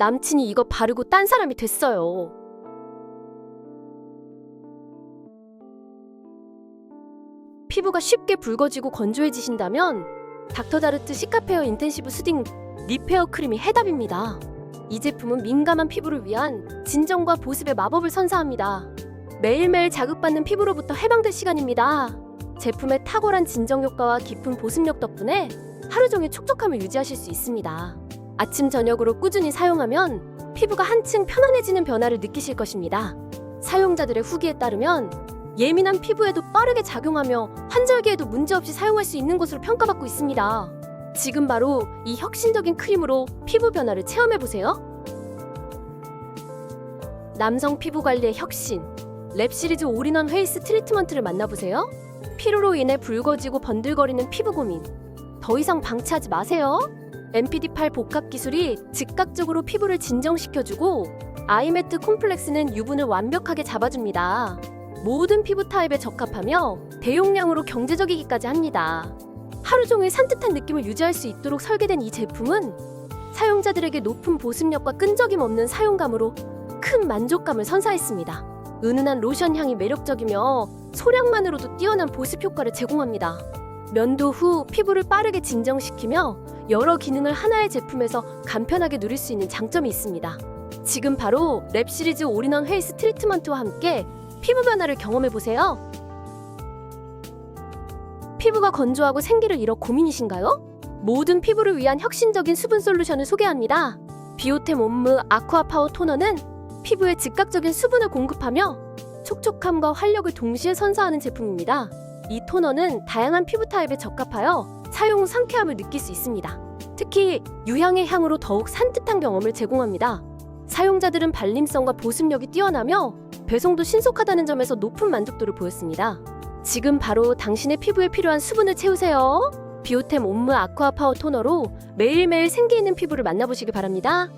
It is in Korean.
남친이 이거 바르고 딴 사람이 됐어요. 피부가 쉽게 붉어지고 건조해지신다면 닥터다르트 시카페어 인텐시브 수딩 리페어 크림이 해답입니다. 이 제품은 민감한 피부를 위한 진정과 보습의 마법을 선사합니다. 매일매일 자극받는 피부로부터 해방될 시간입니다. 제품의 탁월한 진정 효과와 깊은 보습력 덕분에 하루 종일 촉촉함을 유지하실 수 있습니다. 아침 저녁으로 꾸준히 사용하면 피부가 한층 편안해지는 변화를 느끼실 것입니다. 사용자들의 후기에 따르면 예민한 피부에도 빠르게 작용하며 환절기에도 문제없이 사용할 수 있는 것으로 평가받고 있습니다. 지금 바로 이 혁신적인 크림으로 피부 변화를 체험해 보세요. 남성 피부 관리의 혁신 랩 시리즈 올인원 페이스 트리트먼트를 만나보세요. 피로로 인해 붉어지고 번들거리는 피부 고민 더 이상 방치하지 마세요. MPD8 복합 기술이 즉각적으로 피부를 진정시켜주고 아이매트 콤플렉스는 유분을 완벽하게 잡아줍니다. 모든 피부 타입에 적합하며 대용량으로 경제적이기까지 합니다. 하루 종일 산뜻한 느낌을 유지할 수 있도록 설계된 이 제품은 사용자들에게 높은 보습력과 끈적임 없는 사용감으로 큰 만족감을 선사했습니다. 은은한 로션 향이 매력적이며 소량만으로도 뛰어난 보습 효과를 제공합니다. 면도 후 피부를 빠르게 진정시키며 여러 기능을 하나의 제품에서 간편하게 누릴 수 있는 장점이 있습니다. 지금 바로 랩 시리즈 올인원 페이스 트리트먼트와 함께 피부 변화를 경험해 보세요. 피부가 건조하고 생기를 잃어 고민이신가요? 모든 피부를 위한 혁신적인 수분 솔루션을 소개합니다. 비오템 옴므 아쿠아 파워 토너는 피부에 즉각적인 수분을 공급하며 촉촉함과 활력을 동시에 선사하는 제품입니다. 이 토너는 다양한 피부 타입에 적합하여 사용 후 상쾌함을 느낄 수 있습니다. 특히 유향의 향으로 더욱 산뜻한 경험을 제공합니다. 사용자들은 발림성과 보습력이 뛰어나며 배송도 신속하다는 점에서 높은 만족도를 보였습니다. 지금 바로 당신의 피부에 필요한 수분을 채우세요. 비오템 옴므 아쿠아 파워 토너로 매일매일 생기 있는 피부를 만나보시길 바랍니다.